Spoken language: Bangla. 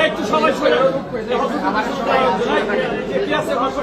একটু সবাই সরে। কি আছে ভাষা